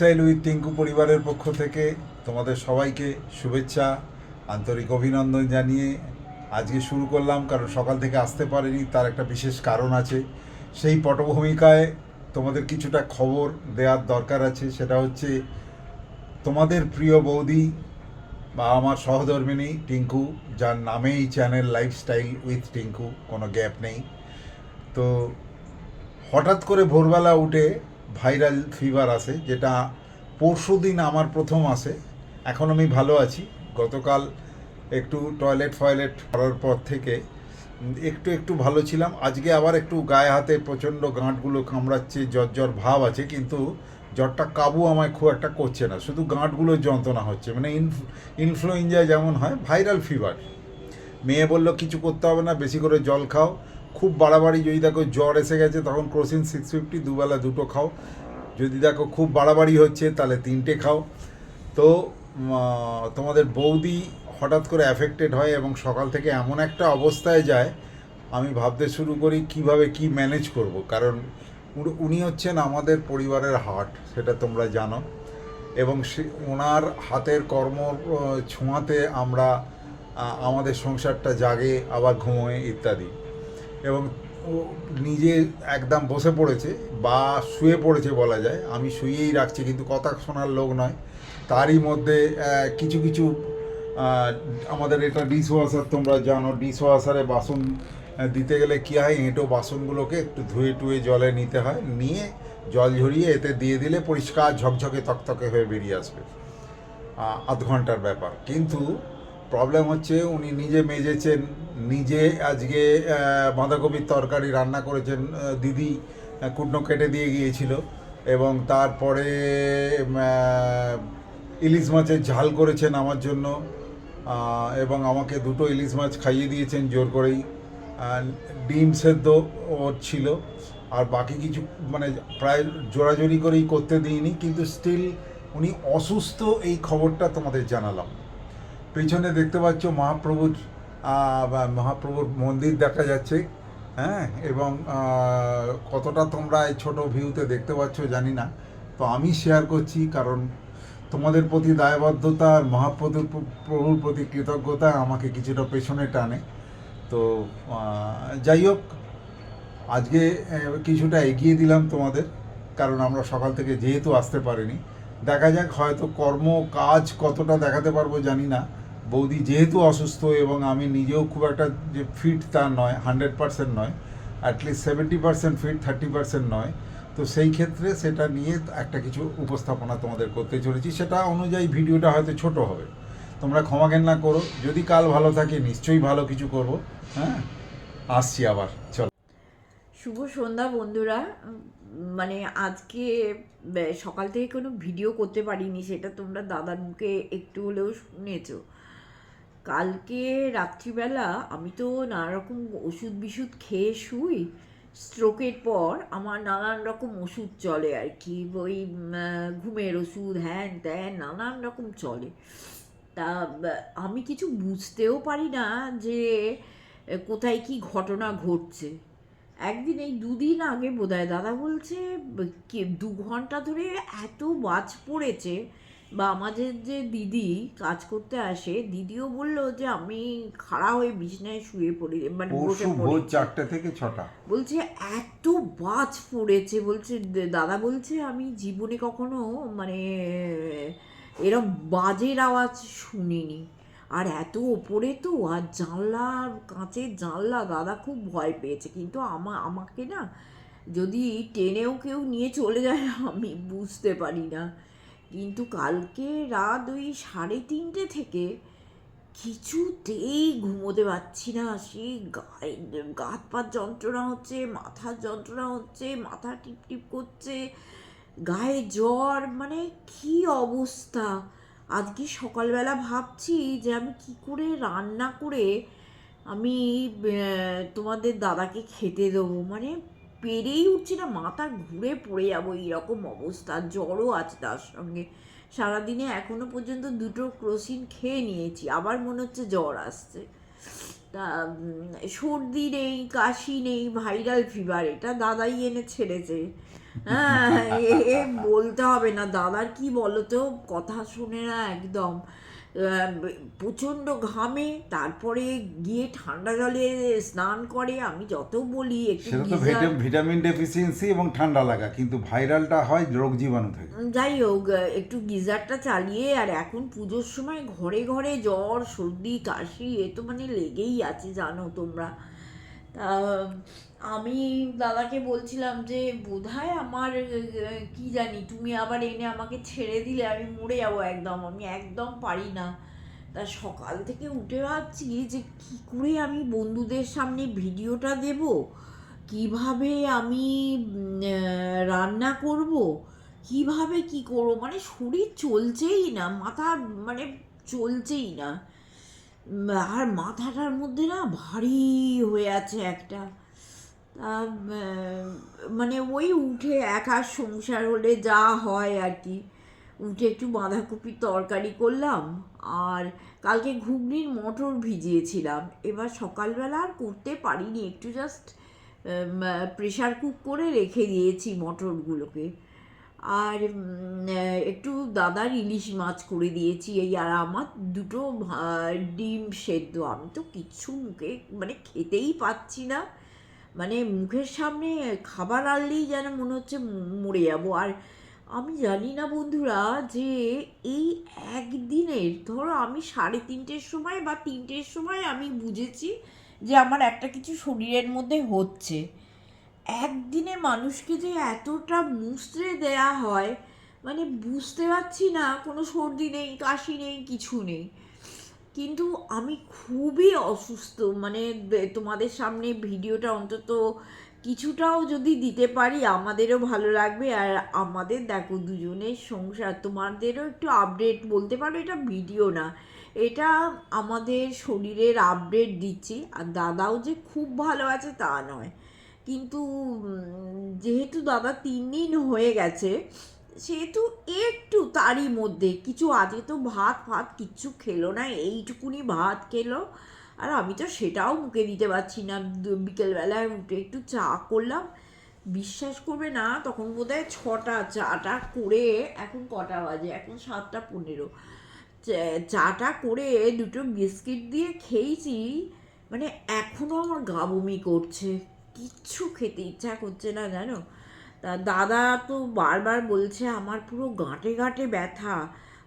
Lifestyle with Tinku পরিবারের পক্ষ থেকে তোমাদের সবাইকে শুভেচ্ছা, আন্তরিক অভিনন্দন জানিয়ে আজকে শুরু করলাম, কারণ সকাল থেকে আসতে পারিনি, তার একটা বিশেষ কারণ আছে। সেই পটভূমিকায় তোমাদের কিছুটা খবর দেওয়ার দরকার আছে, সেটা হচ্ছে তোমাদের প্রিয় বৌদি বা আমার সহধর্মিনী টিঙ্কু, যার নামেই চ্যানেল লাইফস্টাইল উইথ টিঙ্কু কোনো গ্যাপ নেই। তো হঠাৎ করে ভোরবেলা উঠে ভাইরাল ফিভার আসে, যেটা পরশু দিন আমার প্রথম আসে, এখন আমি ভালো আছি। গতকাল একটু টয়লেট ফয়লেট করার পর থেকে একটু একটু ভালো ছিলাম। আজকে আবার একটু গায়ে হাতে প্রচণ্ড গাঁটগুলো কামড়াচ্ছে জ্বর জ্বর ভাব আছে, কিন্তু জ্বরটা কাবু আমায় খুব একটা করছে না। শুধু গাঁটগুলোর যন্ত্রণা হচ্ছে মানে ইনফ্লুয়েঞ্জা যেমন হয় ভাইরাল ফিভার মেয়ে বলল, কিছু করতে হবে না, বেশি করে জল খাও। খুব বাড়াবাড়ি, যদি দেখো জ্বর এসে গেছে, তখন ক্রোসিন সিক্স ফিফটি দুবেলা দুটো খাও। যদি দেখো খুব বাড়াবাড়ি হচ্ছে, তাহলে তিনটে খাও। তো তোমাদের বৌদি হঠাৎ করে অ্যাফেক্টেড হয় এবং সকাল থেকে এমন একটা অবস্থায় যায়, আমি ভাবতে শুরু করি কীভাবে কি ম্যানেজ করব। কারণ উনি- হচ্ছেন আমাদের পরিবারের হার্ট সেটা তোমরা জানো। এবং সে, ওনার হাতের কর্ম ছোঁয়াতে আমরা আমাদের সংসারটা জাগে, আবার ঘুমোয়, ইত্যাদি। এবং ও নিজে একদম বসে পড়েছে বা শুয়ে পড়েছে বলা যায়। আমি শুয়েই রাখছি কিন্তু কথা শোনার লোক নয়। তারই মধ্যে কিছু কিছু আমাদের এটা ডিশ ওয়াশার তোমরা জানো ডিশ ওয়াশারে বাসন দিতে গেলে কী হয়, এঁটো বাসনগুলোকে একটু ধুয়ে টুয়ে জলে নিতে হয়। নিয়ে জল ঝরিয়ে এতে দিয়ে দিলে পরিষ্কার ঝকঝকে তকতকে হয়ে বেরিয়ে আসবে। আধ ঘণ্টার ব্যাপার। কিন্তু প্রবলেম হচ্ছে উনি নিজে মেজেছেন, নিজে আজকে বাঁধাকপির তরকারি রান্না করেছেন দিদি কুটনো কেটে দিয়ে গিয়েছিল এবং তারপরে ইলিশ মাছের ঝাল করেছেন আমার জন্য এবং আমাকে দুটো ইলিশ মাছ খাইয়ে দিয়েছেন জোর করেই। ডিম সেদ্ধ ওর ছিল, আর বাকি কিছু মানে প্রায় জোরাজোরি করেই করতে দিইনি, কিন্তু স্টিল উনি অসুস্থ এই খবরটা তোমাদের জানালাম। পেছনে দেখতে পাচ্ছ মহাপ্রভুর মহাপ্রভুর মন্দির দেখা যাচ্ছে হ্যাঁ? এবং কতটা তোমরা এই ছোটো ভিউতে দেখতে পাচ্ছ জানি না। তো আমি শেয়ার করছি কারণ তোমাদের প্রতি দায়বদ্ধতা আর মহাপ্রভুর প্রভুর প্রতি কৃতজ্ঞতা আমাকে কিছুটা পেছনে টানে। তো যাই হোক, আজকে কিছুটা এগিয়ে দিলাম তোমাদের, কারণ আমরা সকাল থেকে যেহেতু আসতে পারিনি। দেখা যাক হয়তো কর্ম, কাজ কতটা দেখাতে পারব জানি না। বৌদি যেহেতু অসুস্থ এবং আমি নিজেও খুব একটা যে ফিট তা নয় হান্ড্রেড পার্সেন্ট নয় at least seventy percent fit thirty percent নয়। তো সেই ক্ষেত্রে সেটা নিয়ে একটা কিছু উপস্থাপনা তোমাদের করতে চলেছি। সেটা অনুযায়ী ভিডিওটা হয়তো ছোট হবে। তোমরা ক্ষমা ঘেন্না করো। যদি কাল ভালো থাকে, নিশ্চয়ই ভালো কিছু করব। হ্যাঁ? আসছি আবার। চলো। শুভ সন্ধ্যা বন্ধুরা। মানে আজকে সকাল থেকে কোনো ভিডিও করতে পারিনি, সেটা তোমরা দাদার মুখে একটু হলেও শুনেছো। কালকে রাত্রিবেলা আমি তো নানা রকম ওষুধ বিষুধ খেয়ে শুই স্ট্রোকের পর আমার নানান রকম ওষুধ চলে আর কি, ওই ঘুমের ওষুধ, হ্যান ত্যান নানান রকম চলে। তা আমি কিছু বুঝতেও পারি না যে কোথায় কি ঘটনা ঘটছে। একদিন এই দুদিন আগে বোধহয় দাদা বলছে দু ঘণ্টা ধরে এত বাজ পড়েছে বা আমাদের যে দিদি কাজ করতে আসে দিদিও বলল যে আমি খাড়া হয়ে বিছনায় শুয়ে পড়ি মানে বসে ভোর চারটে থেকে ছটা। বলছে এত বাজ পড়েছে। বলছে দাদা বলছে আমি জীবনে কখনো মানে এরম বাজের আওয়াজ শুনিনি। আর এত ওপরে তো আর জানলা কাঁচের জানলা দাদা খুব ভয় পেয়েছে। কিন্তু আমা আমাকে না যদি টেনেও কেউ নিয়ে চলে যায় আমি বুঝতে পারি না। কিন্তু কালকে রাত ওই সাড়ে তিনটে থেকে কিছুতেই ঘুমোতে পারছি না। সেই গায়ে গা হাত যন্ত্রণা হচ্ছে, মাথার যন্ত্রণা হচ্ছে, মাথা টিপ টিপ করছে, গায়ে জ্বর মানে কি অবস্থা? আজকে সকালবেলা ভাবছি যে আমি কি করে রান্না করে আমি তোমাদের দাদাকে খেতে দেবো। মানে পেরেই উঠছি না, মাথা ঘুরে পড়ে যাব, এইরকম অবস্থা, জ্বরও আছে তার সঙ্গে। সারাদিনে এখনও পর্যন্ত দুটো ক্রোসিন খেয়ে নিয়েছি, আবার মনে হচ্ছে জ্বর আসছে। তা সর্দি নেই, কাশি নেই, ভাইরাল ফিভার এটা দাদাই এনে ছেড়েছে। হ্যাঁ এ বলতে হবে না, দাদার কি বলতো, কথা শুনে না একদম। প্রচণ্ড ঘামে তারপরে গিয়ে ঠান্ডা জলে স্নান করে আমি যত বলি একটু সেটা তো ভিটামিন ডেফিসিয়েন্সি এবং ঠান্ডা লাগা কিন্তু ভাইরালটা হয় রোগ জীবাণু থেকে। যাই হোক একটু গিজারটা চালিয়ে আর এখন পুজোর সময় ঘরে ঘরে জ্বর সর্দি কাশি এ তো মানে লেগেই আছে জানো তোমরা। তা আমি দাদাকে বলছিলাম যে, বোধহয় আমার কি জানি, তুমি আবার এনে আমাকে ছেড়ে দিলে, আমি মরে যাব একদম, আমি একদম পারি না। তা সকাল থেকে উঠে ভাবছি যে, কি করে আমি বন্ধুদের সামনে ভিডিওটা দেব? কীভাবে আমি রান্না করব? কীভাবে কি করব? মানে শরীর চলছেই না, মাথা মানে চলছেই না। আর মাথাটার মধ্যে না ভারী হয়ে আছে একটা। মানে ওই উঠে একা সংসার হলে যা হয় আর কি। উঠে একটু বাঁধাকপির তরকারি করলাম আর কালকে ঘুগনির মটর ভিজিয়েছিলাম। এবার সকালবেলা আর করতে পারিনি, একটু জাস্ট প্রেশার কুক করে রেখে দিয়েছি মটরগুলোকে। আর একটু দাদার ইলিশ মাছ করে দিয়েছি এই আর আমার দুটো ডিম সেদ্ধ। আমি তো কিচ্ছু মুখে মানে খেতেই পাচ্ছি না। মানে মুখের সামনে খাবার আনলেই যেন মনে হচ্ছে মরে যাব। আর আমি জানি না বন্ধুরা যে এই একদিনের, ধরো আমি সাড়ে তিনটের সময় বা তিনটের সময় আমি বুঝেছি যে আমার একটা কিছু শরীরের মধ্যে হচ্ছে। একদিনে মানুষকে যে এতটা মুচড়ে দেয়া হয় মানে বুঝতে পারছি না, কোনো সর্দি নেই, কাশি নেই, কিছু নেই। কিন্তু আমি খুবই অসুস্থ। মানে তোমাদের সামনে ভিডিওটা অন্তত কিছুটাও যদি দিতে পারি, আমাদেরও ভালো লাগবে। আর আমাদের দেখো দুজনের সংসার, তোমাদেরও একটু আপডেট বলতে পারো, এটা ভিডিও না। এটা আমাদের শরীরের আপডেট দিচ্ছি। আর দাদাও যে খুব ভালো আছে তা নয়। কিন্তু যেহেতু দাদা তিন দিন হয়ে গেছে সেহেতু একটু তারই মধ্যে কিছু আজকে তো ভাত ফাত কিচ্ছু খেলো না, এইটুকুনি ভাত খেলো। আর আমি তো সেটাও মুখে দিতে পারছি না। বিকেলবেলায় উঠে একটু চা করলাম। বিশ্বাস করবে না, তখন বোধহয় ছটা, চাটা করে এখন কটা বাজে? এখন সাতটা পনেরো। চাটা করে দুটো বিস্কিট দিয়ে খেয়েছি। মানে এখনও আমার গা বমি করছে। কিচ্ছু খেতে ইচ্ছা করছে না, জানো? তা দাদা তো বারবার বলছে আমার পুরো গাঁটে গাঁটে ব্যথা।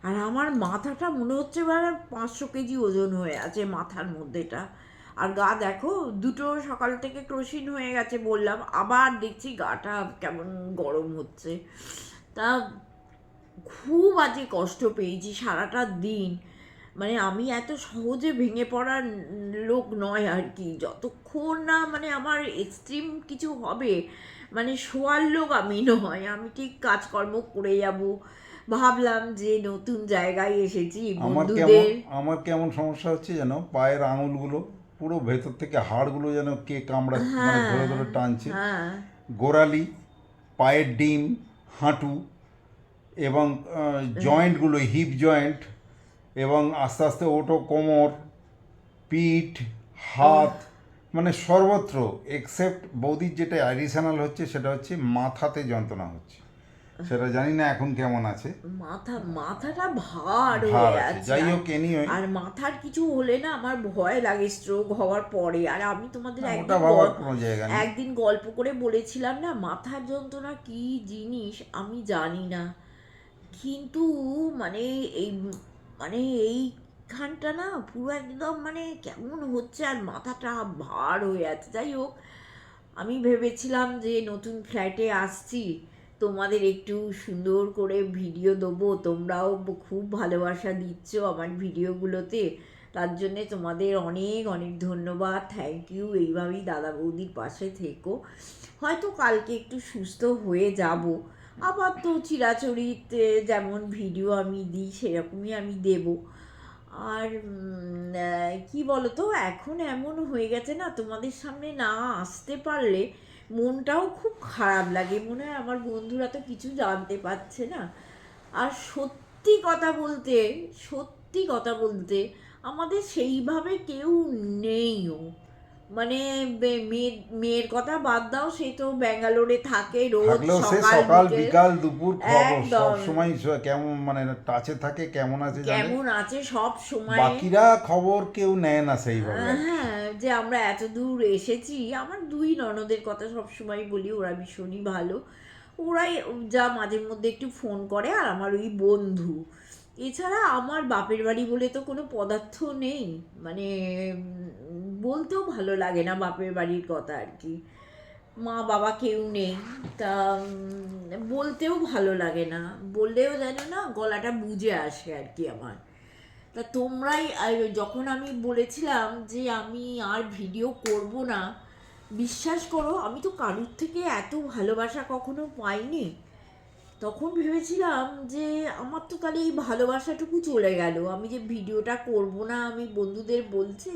আর আমার মাথাটা মনে হচ্ছে মানে পাঁচশো কেজি ওজন হয়ে আছে মাথার মধ্যেটা। আর গা দেখো, দুটো সকাল থেকে ক্রসিন হয়ে গেছে বললাম, আবার দেখছি গাটা কেমন গরম হচ্ছে। তা খুব আজকে কষ্ট পেয়েছি সারাটা দিন। মানে আমি এত সহজে ভেঙে পড়ার লোক নয় আর কি। যতক্ষণ না মানে আমার এক্সট্রিম কিছু হবে মানে শোয়ার লোক আমি নয় আমি ঠিক কাজকর্ম করে যাব। ভাবলাম যে নতুন জায়গায় এসেছি আমার কেমন বন্ধুদের। আমার কেমন সমস্যা হচ্ছে যেন পায়ের আঙুলগুলো পুরো ভেতর থেকে হাড়গুলো যেন কে কামড়া মানে ধরে ধরে টানছে। হ্যাঁ। গোড়ালি পায়ের ডিম হাঁটু এবং জয়েন্টগুলো হিপ জয়েন্ট এবং আস্তে আস্তে ওটো কোমর পিঠ হাত মানে সর্বত্র এক্সেপ্ট বৌদির যেটা অ্যাডিশনাল হচ্ছে সেটা হচ্ছে মাথাতে যন্ত্রণা হচ্ছে। সেটা জানি না এখন কেমন আছে। মাথা মাথাটা ভার হয়ে আছে। যাই হোক এনিওয়ে আর মাথার কিছু হলে না আমার ভয় লাগে স্ট্রোক হওয়ার পরে। আর আমি তোমাদের একদিন কোনো জায়গা একদিন গল্প করে বলেছিলাম না মাথার যন্ত্রণা কি জিনিস আমি জানি না। কিন্তু মানে এই মানে এইখানটা না পুরো একদম মানে কেমন হচ্ছে আর মাথাটা ভার হয়ে আছে। যাই হোক, আমি ভেবেছিলাম যে নতুন ফ্ল্যাটে আসছি, তোমাদের একটু সুন্দর করে ভিডিও দেবো। তোমরাও খুব ভালোবাসা দিচ্ছ আমার ভিডিওগুলোতে তার জন্যে তোমাদের অনেক অনেক ধন্যবাদ। থ্যাংক ইউ এইভাবেই দাদা বৌদির পাশে থেকো। হয়তো কালকে একটু সুস্থ হয়ে যাব। আবার তো চিরাচরিতে, যেমন ভিডিও আমি দিই, সেরকমই আমি দেব। আর কি বলতো? এখন এমন হয়ে গেছে না, তোমাদের সামনে না আসতে পারলে মনটাও খুব খারাপ লাগে। মনে হয় আমার বন্ধুরা তো কিছু জানতে পারছে না। আর সত্যি কথা বলতে, সত্যি কথা বলতে আমাদের সেইভাবে কেউ নেইও। মানে মেয়ের মেয়ের কথা বাদ দাও সে তো ব্যাঙ্গালোরে থাকে রোজ সকাল বিকাল দুপুর। সব সময় কেমন মানে টাচে থাকে কেমন আছে কেমন আছে সব সময় বাকিরা খবর কেউ নেয় না সেইভাবে। হ্যাঁ যে আমরা এত দূর এসেছি আমার দুই ননদের কথা সব সময় বলি ওরা ভীষণই ভালো। ওরাই যা মাঝে মধ্যে একটু ফোন করে আর আমার ওই বন্ধু। এছাড়া আমার বাপের বাড়ি বলে তো কোনো পদার্থ নেই। মানে বলতেও ভালো লাগে না বাপের বাড়ির কথা আর কি। মা বাবা কেউ নেই, তা বলতেও ভালো লাগে না। বললেও জানো না গলাটা বুঝে আসে আর কি আমার। তা তোমরাই যখন আমি বলেছিলাম যে আমি আর ভিডিও করব না, বিশ্বাস করো আমি তো কারুর থেকে এত ভালোবাসা কখনো পাইনি। তখন ভেবেছিলাম যে আমার তো তাহলে এই ভালোবাসাটুকু চলে গেল। আমি যে ভিডিওটা করব না, আমি বন্ধুদের বলছি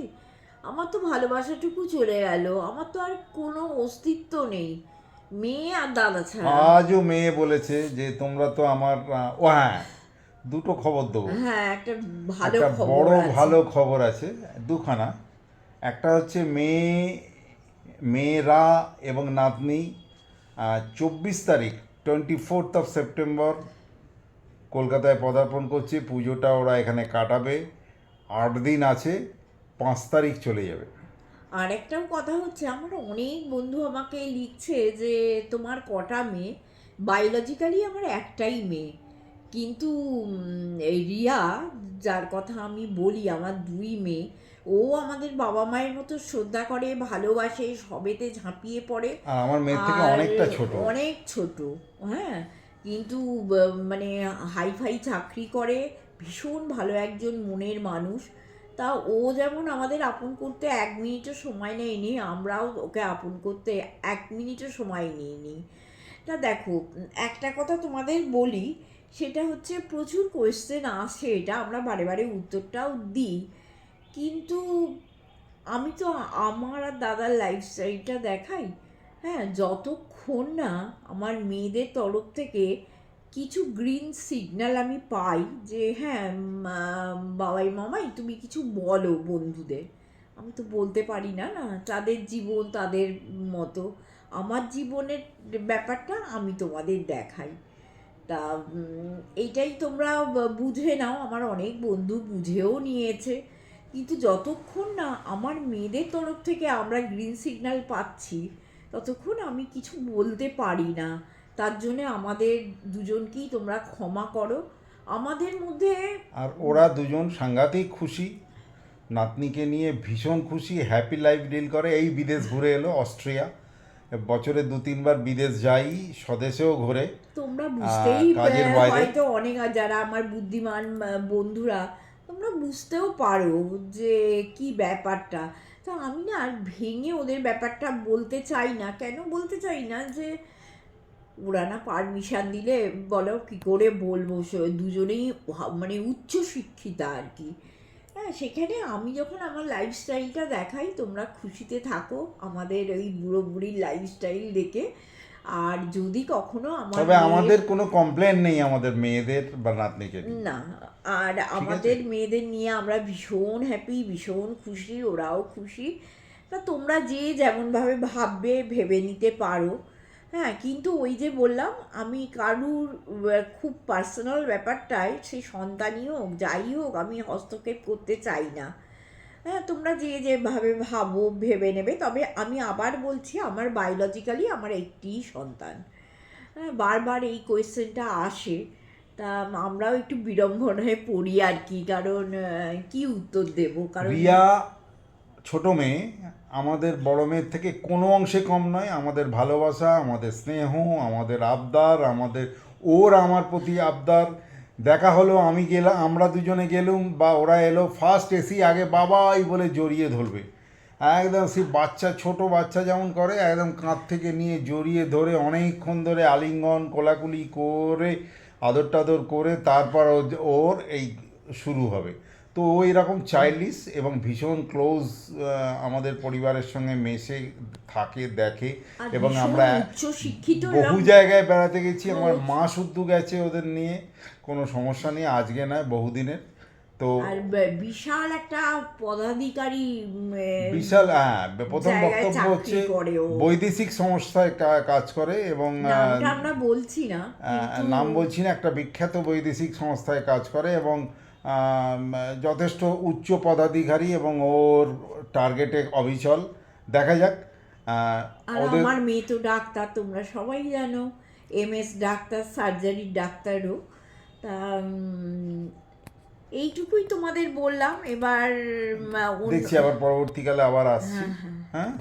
আমার তো ভালোবাসাটুকু চলে গেল। আমার তো আর কোনো অস্তিত্ব নেই। মেয়ে আর দাদা ছাড়া। আজও মেয়ে বলেছে যে তোমরা তো আমার ও হ্যাঁ দুটো খবর দেবো। হ্যাঁ একটা ভালো খবর বড় ভালো খবর আছে দুখানা। একটা হচ্ছে মেয়ে মেয়েরা এবং নাতনি চব্বিশ তারিখ টোয়েন্টি ফোর্থ অফ সেপ্টেম্বর কলকাতায় পদার্পণ করছে। পুজোটা ওরা এখানে কাটাবে। আট দিন আছে। পাঁচ তারিখ চলে যাবে। আর একটাও কথা হচ্ছে আমার অনেক বন্ধু আমাকে লিখছে যে তোমার কটা মেয়ে? বায়োলজিক্যালি আমার একটাই মেয়ে। কিন্তু রিয়া যার কথা আমি বলি আমার দুই মেয়ে ও আমাদের বাবা মায়ের মতো শ্রদ্ধা করে ভালোবাসে সবেতে ঝাঁপিয়ে পড়ে। আর আমার মেয়ের থেকে অনেকটা ছোট। অনেক ছোট হ্যাঁ। কিন্তু মানে হাই ফাই চাকরি করে ভীষণ ভালো একজন মনের মানুষ। তা ও যেমন আমাদের আপন করতে এক মিনিটও সময় নেয়নি, আমরাও ওকে আপন করতে এক মিনিটও সময় নিইনি। তা দেখো, একটা কথা তোমাদের বলি, সেটা হচ্ছে প্রচুর কোয়েশ্চেন আসে এটা, আমরা বারে বারে উত্তরটাও দিই। কিন্তু আমি তো আমার আর দাদার লাইফস্টাইলটা দেখাই হ্যাঁ যতক্ষণ না আমার মেয়েদের তরফ থেকে কিছু গ্রিন সিগন্যাল আমি পাই যে হ্যাঁ বাবাই, মামাই, তুমি কিছু বলো বন্ধুদের। আমি তো বলতে পারি না না, তাদের জীবন, তাদের মতো। আমার জীবনের ব্যাপারটা আমি তোমাদের দেখাই। তা এইটাই তোমরা বুঝে নাও। আমার অনেক বন্ধু বুঝেও নিয়েছে। কিন্তু যতক্ষণ না আমার মেয়েদের তরফ থেকে আমরা গ্রিন সিগন্যাল পাচ্ছি, ততক্ষণ আমি কিছু বলতে পারি না। তার জন্য আমাদের দুজনকেই তোমরা ক্ষমা করো। আমাদের মধ্যে আর ওরা দুজন সাংঘাতিক খুশি। নাতনিকে নিয়ে ভীষণ খুশি হ্যাপি লাইফ ডিল করে। এই বিদেশ ঘুরে এলো অস্ট্রিয়া। বছরে দু তিনবার বিদেশ যাই স্বদেশেও ঘুরে। তোমরা বুঝতেই হয়তো অনেক যারা আমার বুদ্ধিমান বন্ধুরা তোমরা বুঝতেও পারো যে কি ব্যাপারটা। তো আমি না আর ভেঙে ওদের ব্যাপারটা বলতে চাই না। কেন বলতে চাই না যে ওরা না পারমিশন দিলে বলো কি করে বলব? দুজনেই মানে উচ্চ শিক্ষিতা আর কি। হ্যাঁ সেখানে আমি যখন আমার লাইফস্টাইলটা দেখাই তোমরা খুশিতে থাকো আমাদের ওই বুড়ো বুড়ির লাইফস্টাইল দেখে। আর যদি কখনো আমার তবে আমাদের কোনো কমপ্লেন নেই আমাদের মেয়েদের বা নাতনিকে না আর আমাদের মেয়েদের নিয়ে আমরা ভীষণ হ্যাপি ভীষণ খুশি ওরাও খুশি। তা তোমরা যে যেমনভাবে ভাববে ভেবে নিতে পারো। হ্যাঁ কিন্তু ওই যে বললাম, আমি কারুর খুব পার্সোনাল ব্যাপারটায় সেই সন্তানই হোক, যাই হোক, আমি হস্তক্ষেপ করতে চাই না। হ্যাঁ তোমরা যে যেভাবে ভাবো, ভেবে নেবে, তবে আমি আবার বলছি, আমার বায়োলজিক্যালি আমার একটিই সন্তান। হ্যাঁ বারবার এই কোয়েশ্চেনটা আসে, তা আমরাও একটু বিড়ম্বনায় পড়ি আর কি, কারণ কি উত্তর দেব? কারণ রিয়া ছোট মেয়ে আমাদের বড় মেয়ের থেকে কোনো অংশে কম নয়, আমাদের ভালোবাসা, আমাদের স্নেহ, আমাদের আবদার, আমাদের, ওর আমার প্রতি আবদার। দেখা হলো, আমি গেলাম আমরা দুজনে গেলুম, বা ওরা এলো ফার্স্ট এসি আগে বাবাই বলে জড়িয়ে ধরবে। একদম সে বাচ্চা, ছোট বাচ্চা যেমন করে, একদম কাঁধ থেকে নিয়ে জড়িয়ে ধরে অনেকক্ষণ ধরে আলিঙ্গন, কোলাকুলি করে আদর টাদর করে, তারপর ওর এই শুরু হবে। তো ওই রকম চাইল্ডিশ এবং ভীষণ ক্লোজ আমাদের পরিবারের সঙ্গে মেশে থাকে দেখে। এবং আমরা বহু জায়গায় বেড়াতে গেছি আমার মা শুদ্ধ গেছে ওদের নিয়ে কোনো সমস্যা নেই আজকে নয় বহুদিনের। তো বিশাল একটা পদাধিকারী বিশাল হ্যাঁ প্রথম বক্তব্য হচ্ছে বৈদেশিক সংস্থায় কাজ করে এবং আমরা বলছি না নাম বলছি না একটা বিখ্যাত বৈদেশিক সংস্থায় কাজ করে এবং যথেষ্ট উচ্চ পদাধিকারী এবং ওর টার্গেটে অবিচল। দেখা যাক আর আমার মেয়ে তো ডাক্তার তোমরা সবাই জানো এম এস ডাক্তার সার্জারির ডাক্তারও। তা এইটুকুই তোমাদের বললাম এবার দেখছি আবার পরবর্তীকালে আবার আসছি। হ্যাঁ?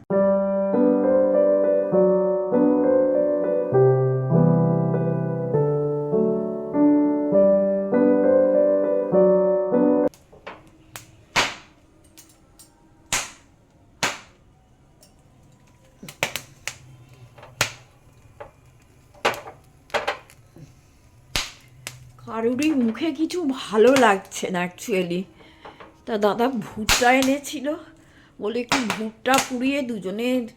কিছু ভালো লাগছে না অ্যাকচুয়ালি তা দাদা ভুট্টা এনেছিল বলে একটু ভুট্টা পুড়িয়ে দুজনে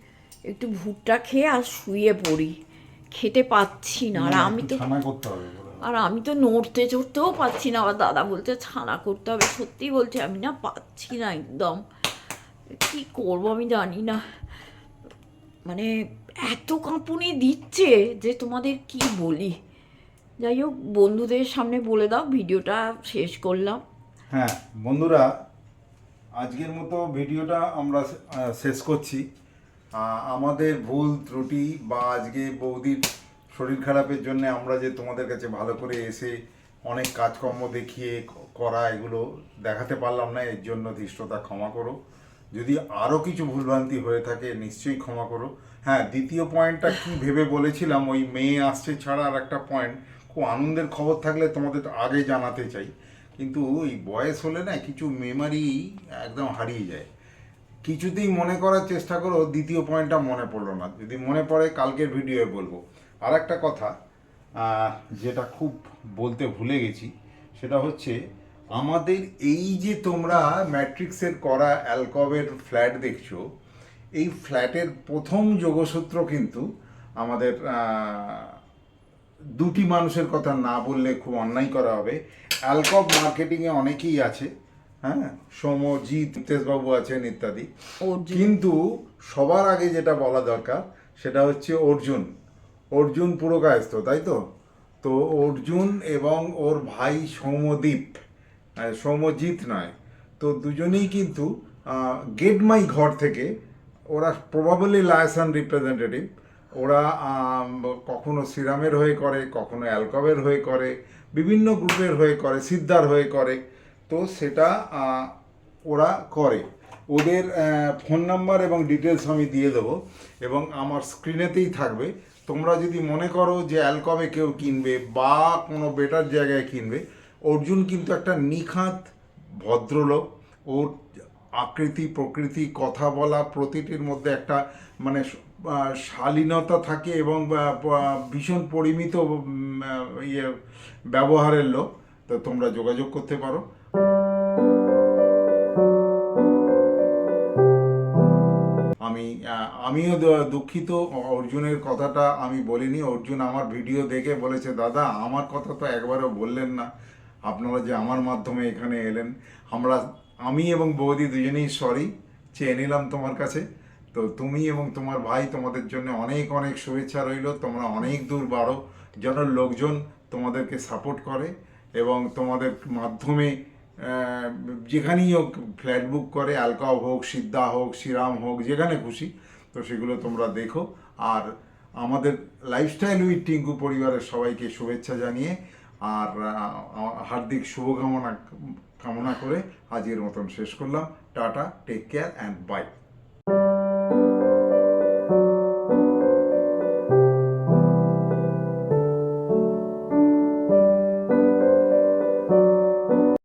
একটু ভুট্টা খেয়ে আর শুয়ে পড়ি। খেতে পাচ্ছি না আর আমি তো। আর আমি তো নড়তে চড়তেও পাচ্ছি না আবার দাদা বলছে ছানা করতে হবে সত্যি বলছে আমি না পাচ্ছি না একদম। কি করব আমি জানি না। মানে এত কাঁপুনি দিচ্ছে যে তোমাদের কি বলি? যাই হোক বন্ধুদের সামনে বলে দাও, ভিডিওটা শেষ করলাম। হ্যাঁ বন্ধুরা, আজকের মতো ভিডিওটা আমরা শেষ করছি। আমাদের ভুল ত্রুটি বা আজকে বৌদির শরীর খারাপের জন্য আমরা যে তোমাদের কাছে ভালো করে এসে অনেক কাজকর্ম দেখিয়ে করা, এগুলো দেখাতে পারলাম না, এর জন্য ধৃষ্টতা ক্ষমা করো। যদি আরও কিছু ভুলভ্রান্তি হয়ে থাকে, নিশ্চয়ই ক্ষমা করো। হ্যাঁ দ্বিতীয় পয়েন্টটা কি ভেবে বলেছিলাম, ওই মেয়ে আসছে ছাড়া আর একটা পয়েন্ট খুব আনন্দের খবর থাকলে তোমাদের আগে জানাতে চাই। কিন্তু ওই বয়স হলে না কিছু মেমারি একদম হারিয়ে যায়। কিছুতেই মনে করার চেষ্টা করো, দ্বিতীয় পয়েন্টটা মনে পড়ল না। যদি মনে পড়ে, কালকের ভিডিওয়ে বলব। আর একটা কথা যেটা খুব বলতে ভুলে গেছি, সেটা হচ্ছে আমাদের এই যে তোমরা ম্যাট্রিক্সের করা অ্যালকবের ফ্ল্যাট দেখছ, এই ফ্ল্যাটের প্রথম যোগসূত্র কিন্তু আমাদের দুটি মানুষের কথা না বললে খুব অন্যায় করা হবে। অ্যালকব মার্কেটিংয়ে অনেকেই আছে হ্যাঁ? সমজিৎ বাবু আছেন ইত্যাদি। কিন্তু সবার আগে যেটা বলা দরকার সেটা হচ্ছে অর্জুন। অর্জুন পুরো কায়স্থ তাই তো? তো অর্জুন এবং ওর ভাই সৌমদীপ আহ, সৌমজিৎ নয়। তো দুজনেই কিন্তু গেট মাই ঘর থেকে ওরা প্রবাবলি লায়সান রিপ্রেজেন্টেটিভ ওরা কখনো সিরামের হয়ে করে, কখনো অ্যালকবের হয়ে করে, বিভিন্ন গ্রুপের হয়ে করে, সিদ্ধার হয়ে করে। তো সেটা ওরা করে। ওদের ফোন নাম্বার এবং ডিটেলস আমি দিয়ে দেবো এবং আমার স্ক্রিনেতেই থাকবে। তোমরা যদি মনে করো যে অ্যালকবে কেউ কিনবে বা কোনো বেটার জায়গায় কিনবে, অর্জুন কিন্তু একটা নিখাত ভদ্রলোক। ওর আকৃতি, প্রকৃতি, কথা বলা প্রতিটির মধ্যে একটা মানে শালীনতা থাকে এবং ভীষণ পরিমিত ইয়ে ব্যবহারের লোক, তো তোমরা যোগাযোগ করতে পারো। আমি আমিও দুঃখিত, অর্জুনের কথাটা আমি বলিনি। অর্জুন আমার ভিডিও দেখে বলেছে, দাদা, আমার কথা তো একবারও বললেন না। আপনারা যে আমার মাধ্যমে এখানে এলেন। আমরা, আমি এবং বৌদি দুজনেই সরি চেয়ে নিলাম তোমার কাছে। তো তুমি এবং তোমার ভাই তোমাদের জন্য অনেক অনেক শুভেচ্ছা রইল। তোমরা অনেক দূর বাড়ো। যেন লোকজন তোমাদেরকে সাপোর্ট করে এবং তোমাদের মাধ্যমে যেখানেই হোক ফ্ল্যাট বুক করে অ্যালকব হোক, সিদ্ধা হোক, শ্রীরাম হোক, যেখানে খুশি, তো সেগুলো তোমরা দেখো। আর আমাদের লাইফস্টাইল উইথ টিঙ্কু পরিবারের সবাইকে শুভেচ্ছা জানিয়ে আর হার্দিক শুভকামনা, কামনা করে আজকের মতন শেষ করলাম। Tata take care and bye Thank you.